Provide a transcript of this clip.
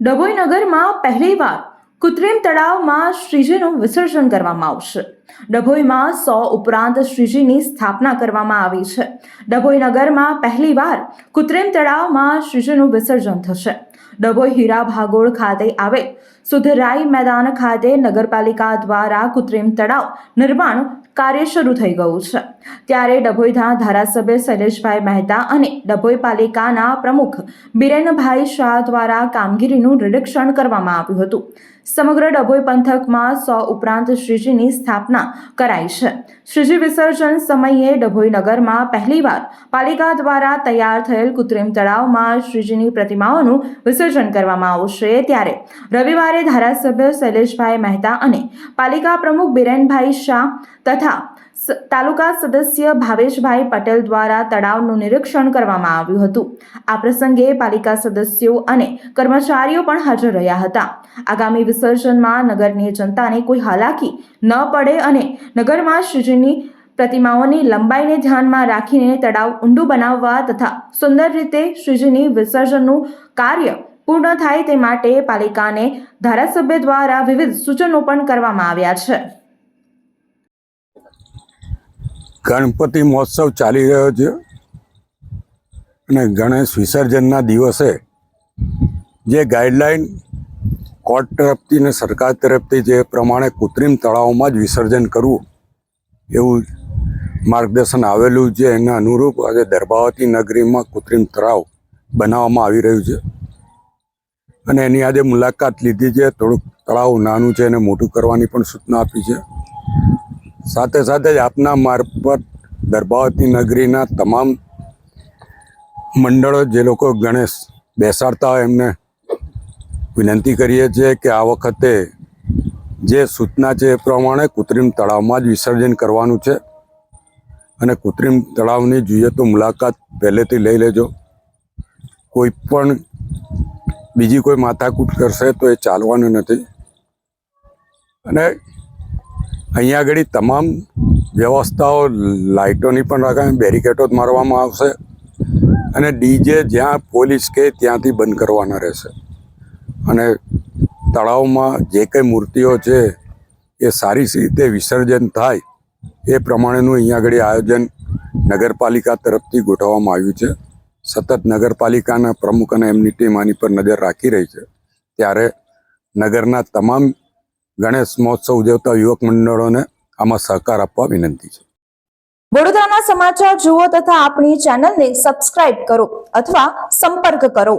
ડભોઈ નગરમાં પહેલીવાર કૃત્રિમ તળાવમાં શ્રીજીનું વિસર્જન કરવામાં આવશે. ડભોઈમાં સો ઉપરાંત શ્રીજીની સ્થાપના કરવામાં આવી છે. ડભોઈ નગરમાં પહેલીવાર કૃત્રિમ તળાવમાં શ્રીજીનું વિસર્જન થશે. ડભોઈ હીરા ભાગોળ ખાતે આવે સુધરાઈ મેદાન ખાતે નગરપાલિકા દ્વારા કૃત્રિમ તળાવ નિર્માણ કાર્ય શરૂ થઈ ગયું છે. ત્યારે ડભોઈના ધારાસભ્ય શૈલેષભાઈ મહેતા અને ડભોઈ પાલિકાના પ્રમુખ બિરેનભાઈ શાહ દ્વારા કામગીરીનું નિરીક્ષણ કરવામાં આવ્યું હતું. સમગ્ર ડભોઈ પંથકમાં સો ઉપરાંત શ્રીજીની સ્થાપના કરાઈ છે. શ્રીજી વિસર્જન સમયે ડભોઈ નગરમાં પહેલીવાર પાલિકા દ્વારા તૈયાર થયેલ કૃત્રિમ તળાવમાં શ્રીજીની પ્રતિમાઓનું વિસર્જન કરવામાં આવશે. ત્યારે રવિવારે ધારાસભ્ય શૈલેષભાઈ મહેતા અને પાલિકા પ્રમુખ બિરેનભાઈ શાહ સ- તાલુકા સદસ્ય ભાવેશભાઈ પટેલ દ્વારા તળાવનું નિરીક્ષણ કરવામાં આવ્યું હતું. આ પ્રસંગે પાલિકા સદસ્યો અને કર્મચારીઓ પણ હાજર રહ્યા હતા. આગામી વિસર્જનમાં નગરની જનતાને કોઈ હાલાકી ન પડે અને નગરમાં શ્રીજીની પ્રતિમાઓની લંબાઈને ધ્યાનમાં રાખીને તળાવ ઊંડું બનાવવા તથા સુંદર રીતે શ્રીજીની વિસર્જનનું કાર્ય પૂર્ણ થાય તે માટે પાલિકાને ધારાસભ્ય દ્વારા વિવિધ સૂચનો પણ કરવામાં આવ્યા છે. ગણપતિ મહોત્સવ ચાલી રહ્યો છે અને ગણેશ વિસર્જનના દિવસે જે ગાઈડલાઈન કોર્ટ તરફથી ને સરકાર તરફથી જે પ્રમાણે કૃત્રિમ તળાવમાં જ વિસર્જન કરવું એવું માર્ગદર્શન આવેલું છે, એના અનુરૂપ આજે દર્ભાવતી નગરીમાં કૃત્રિમ તળાવ બનાવવામાં આવી રહ્યું છે. અને એની આજે મુલાકાત લીધી છે, થોડુંક તળાવ નાનું છે એને મોટું કરવાની પણ સૂચના આપી છે. સાથે સાથે જ આપના મારફત દર્ભાવતી નગરીના તમામ મંડળો જે લોકો ગણેશ બેસાડતા હોય એમને વિનંતી કરીએ છીએ કે આ વખતે જે સૂચના છે એ પ્રમાણે કૃત્રિમ તળાવમાં જ વિસર્જન કરવાનું છે અને કૃત્રિમ તળાવની જોઈએ તો મુલાકાત પહેલેથી લઈ લેજો. કોઈ પણ બીજી કોઈ માથાકૂટ કરશે તો એ ચાલવાનું નથી. અને અહીંયા આગળ તમામ વ્યવસ્થાઓ, લાઇટોની પણ રાખવાની, બેરિકેટો જ મારવામાં આવશે. અને ડીજે જ્યાં પોલીસ કે ત્યાંથી બંધ કરવાના રહેશે. અને તળાવમાં જે કંઈ મૂર્તિઓ છે, એ સારી રીતે વિસર્જન થાય, એ પ્રમાણેનું અહીંયા આગળ આયોજન નગરપાલિકા તરફથી ગોઠવવામાં આવ્યું છે. સતત નગરપાલિકાના પ્રમુખ અને એમની ટીમ આની પર નજર રાખી રહી છે. ત્યારે નગરના તમામ ગણેશ મહોત્સવ ઉજવતા યુવક મંડળોને આમાં સહકાર આપવા વિનંતી છે. વડોદરાના સમાચાર જુઓ તથા આપણી ચેનલને સબસ્ક્રાઇબ કરો અથવા સંપર્ક કરો.